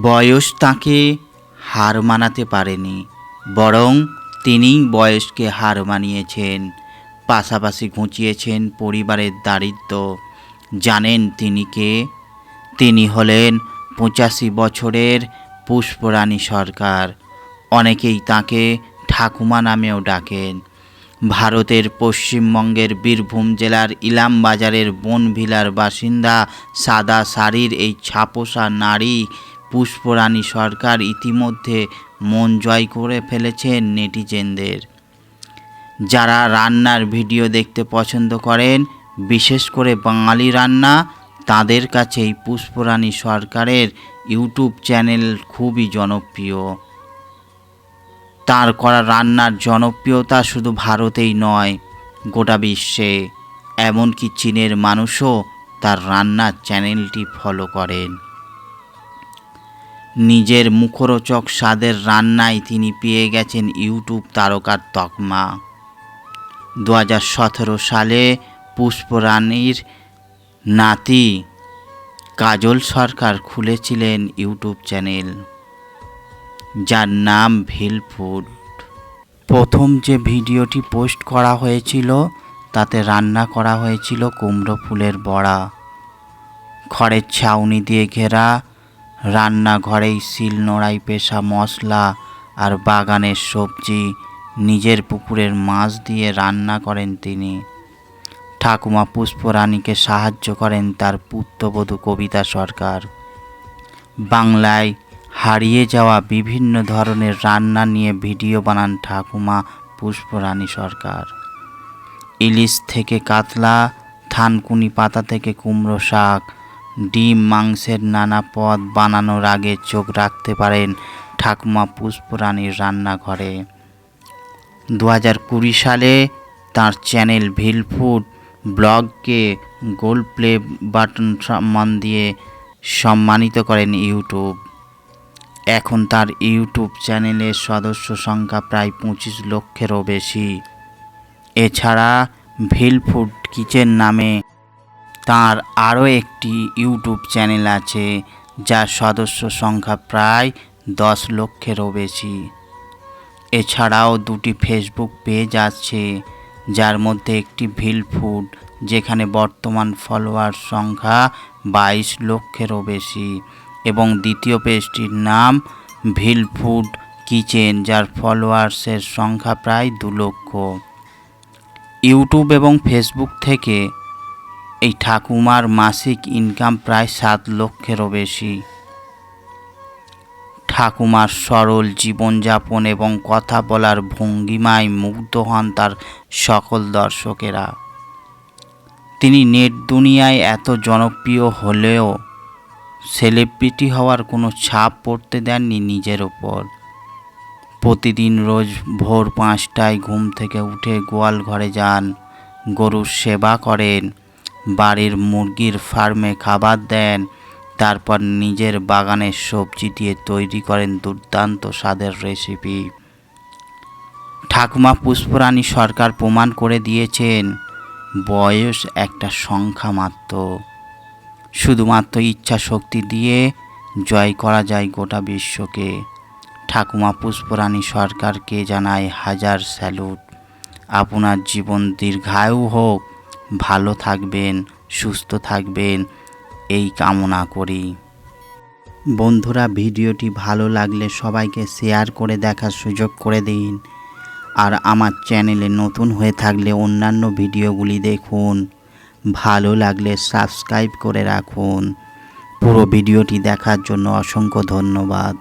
বয়স তাকে হার মানাতে পারেনি, বরং তিনিই বয়সকে হার মানিয়েছেন, পাশাপাশি ঘুঁচিয়েছেন পরিবারের দারিদ্র। জানেন তিনি কে? তিনি হলেন পঁচাশি বছরের পুষ্পরানী সরকার। অনেকেই তাকে ঠাকুমা নামেও ডাকেন। ভারতের পশ্চিমবঙ্গের বীরভূম জেলার ইলাম বাজারের বনভিলার বাসিন্দা সাদা শাড়ির এই ছাপোষা নারী পুষ্পরানী সরকার ইতিমধ্যে মন জয় করে ফেলেছেন নেটিজেনদের। যারা রান্নার ভিডিও দেখতে পছন্দ করেন, বিশেষ করে বাঙালি রান্না, তাদের কাছে এই পুষ্পরানী সরকারের ইউটিউব চ্যানেল খুবই জনপ্রিয়। তার করা রান্নার জনপ্রিয়তা শুধু ভারতেই নয়, গোটা বিশ্বে। এমনকি চীনের মানুষও তার রান্নার চ্যানেলটি ফলো করেন। নিজের মুখরোচক স্বাদের রান্নায় তিনি পেয়ে গেছেন ইউটিউব তারকার তকমা। দু হাজার সতেরো সালে পুষ্পরানীর নাতি কাজল সরকার খুলেছিলেন ইউটিউব চ্যানেল, যার নাম ভিল ফুড। প্রথম যে ভিডিওটি পোস্ট করা হয়েছিল, তাতে রান্না করা হয়েছিল কুমড়ো ফুলের বড়া। খড়ের ছাউনি দিয়ে ঘেরা রান্নাঘরেই শিল নোড়াই, পেশা, মশলা আর বাগানের সবজি নিজের পুকুরের মাছ দিয়ে রান্না করেন তিনি। ঠাকুমা পুষ্পরানীকে সাহায্য করেন তার পুত্রবধূ কবিতা সরকার। বাংলায় হারিয়ে যাওয়া বিভিন্ন ধরনের রান্না নিয়ে ভিডিও বানান ঠাকুমা পুষ্পরানী সরকার। ইলিশ থেকে কাতলা, থানকুনি পাতা থেকে কুমড়ো শাক ডিম মাংসের নানা পদ বানানোর আগে চোখ রাখতে পারেন ঠাকুমা পুষ্পরানীর রান্নাঘরে। দু হাজার কুড়ি সালে তার চ্যানেল ভিল ফুড ব্লগকে গোল্ড প্লে বাটন সম্মান দিয়ে সম্মানিত করেন ইউটিউব। এখন তার ইউটিউব চ্যানেলের সদস্য সংখ্যা প্রায় পঁচিশ লক্ষেরও বেশি। এছাড়া ভিল ফুড কিচেন নামে তার আরও একটি ইউটিউব চ্যানেল আছে, যার সদস্য সংখ্যা প্রায় দশ লক্ষেরও বেশি। এছাড়াও দুটি ফেসবুক পেজ আছে, যার মধ্যে একটি ভিল ফুড, যেখানে বর্তমান ফলোয়ার সংখ্যা বাইশ লক্ষেরও বেশি, এবং দ্বিতীয় পেজটির নাম ভিল ফুড কিচেন, যার ফলোয়ার্সের সংখ্যা প্রায় দু লক্ষ। ইউটিউব এবং ফেসবুক থেকে এই ঠাকুমার মাসিক ইনকাম প্রায় সাত লক্ষেরও বেশি। ঠাকুমার সরল জীবনযাপন এবং কথা বলার ভঙ্গিমায় মুগ্ধ হন তার সকল দর্শকেরা। তিনি নেট দুনিয়ায় এত জনপ্রিয় হলেও সেলিব্রিটি হওয়ার কোনো ছাপ পড়তে দেননি নিজের ওপর। প্রতিদিন রোজ ভোর পাঁচটায় ঘুম থেকে উঠে গোয়াল ঘরে যান, গরুর সেবা করেন বাড়ির মুরগির ফার্মে খাবার দেন, তারপর নিজের বাগানের সবজি দিয়ে তৈরি করেন দুর্দান্ত স্বাদের রেসিপি। ঠাকুমা পুষ্পরানী সরকার প্রমাণ করে দিয়েছেন, বয়স একটা সংখ্যা মাত্র। শুধুমাত্র ইচ্ছা শক্তি দিয়ে জয় করা যায় গোটা বিশ্বকে। ঠাকুমা পুষ্পরানী সরকারকে জানায় হাজার স্যালুট। আপনার জীবন দীর্ঘায়ু হোক ভালো থাকবেন, সুস্থ থাকবেন। এই কামনা করি। বন্ধুরা, ভিডিওটি ভালো লাগলে সবাইকে শেয়ার করে দেখার সুযোগ করে দিন। আর আমার চ্যানেলে নতুন হয়ে থাকলে অন্যান্য ভিডিওগুলি দেখুন। ভালো লাগলে সাবস্ক্রাইব করে রাখুন। পুরো ভিডিওটি দেখার জন্য অসংখ্য ধন্যবাদ।